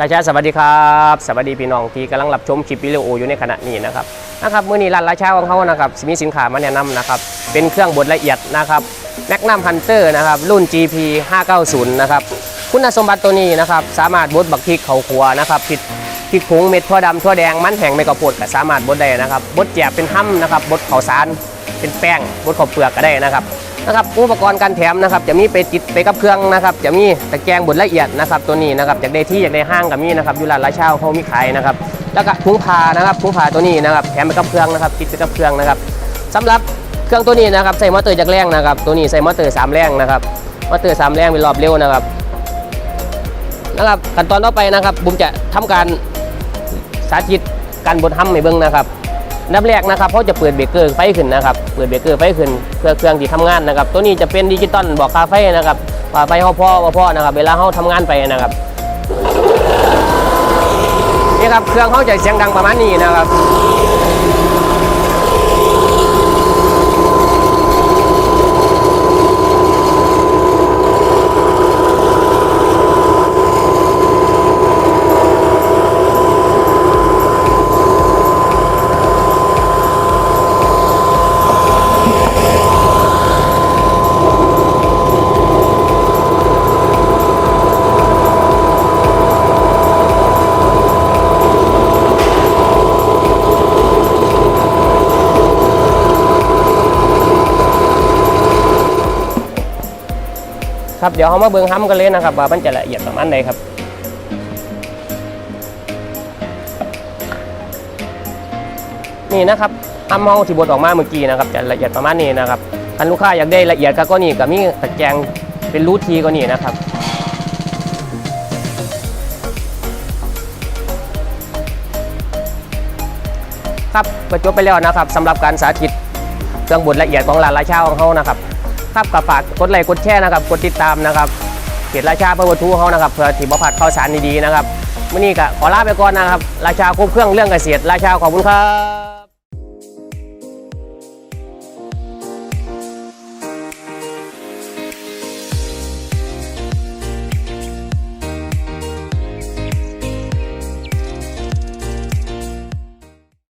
ราชาสวัสดีครับสวัสดีพี่น้องที่กำลังรับชมคลิปวิดีโออยู่ในขณะนี้นะครับนะครับมื่อนี้ร้านราชาของเขานะครับมีสินค้ามาแนะนำนะครับเป็นเครื่องบดละเอียดนะครับแมกนัมฮันเตอร์นะครับรุ่น GP 590นะครับคุณสมบัติตัวนี้นะครับสามารถบดบักพริกเขาขัวนะครับผิดพริกผงเม็ดทั่วดำทั่วแดงมันแห้งไม่กระโปดก็สามารถบดได้นะครับบดแจบเป็นห้ำนะครับบดข้าวสารเป็นแป้งบดข้าวเปลือกก็ได้นะครับ นะครับอุปกรณ์การแถมนะครับจะมีไปติดไปกับเครื่องนะครับจะมีตะแกรงบดละเอียดนะครับตัวนี้นะครับอยากได้ที่อยากได้ห้างกับมีนะครับอยู่ร้านราชาเขามีขายนะครับแล้วก็ถุงผ้านะครับถุงผ้าตัวนี้นะครับแถมไปกับเครื่องนะครับติดไปกับเครื่องนะครับสำหรับเครื่องตัวนี้นะครับใส่มอเตอร์จากแรงนะครับตัวนี้ใส่มอเตอร์สามแรงนะครับมอเตอร์สามแรงเป็นรอบเร็วนะครับนะครับขั้นตอนต่อไปนะครับบุมจะทำการสาธิตการบดห้ำในเบื้องนะครับ นับแรกนะครับเขาจะเปิดเบรกเกอร์ไฟขึ้นนะครับ เปิดเบรกเกอร์ไฟขึ้นเพื่อเครื่องที่ทำงานนะครับ ตัวนี้จะเป็นดิจิตอลบอกคาไฟนะครับว่าไฟเขาพ่อว่าพ่อนะครับ เวลาเขาทำงานไปนะครับนี่ครับเครื่องเขาจะเสียงดังประมาณนี้นะครับ ครับ เดี๋ยวเขามาเบิ่งห้ำกันเลยนะครับว่ามันจะละเอียดประมาณใดครับนี่นะครับห้ำเฮาที่บดออกมาเมื่อกี้นะครับจะละเอียดประมาณนี้นะครับคันลูกค้าอยากได้ละเอียดก็นี่ก็มีตะแกรงเป็นรูทีก็นี่นะครับครับก็จบไปแล้วนะครับสำหรับการสาธิตเครื่องบดละเอียดของร้านราชาของเขานะครับ ครับก็ฝากกดไลค์กดแชร์นะครับกดติดตามนะครับเพจราชาเพื่อวัตถุเขานะครับเพื่อที่บพลาดข้าวสารดีๆนะครับวันนี้ก็ขอลาไปก่อนนะครับ ราชาครบเครื่องเรื่องเกษตรราชาขอบคุณครับ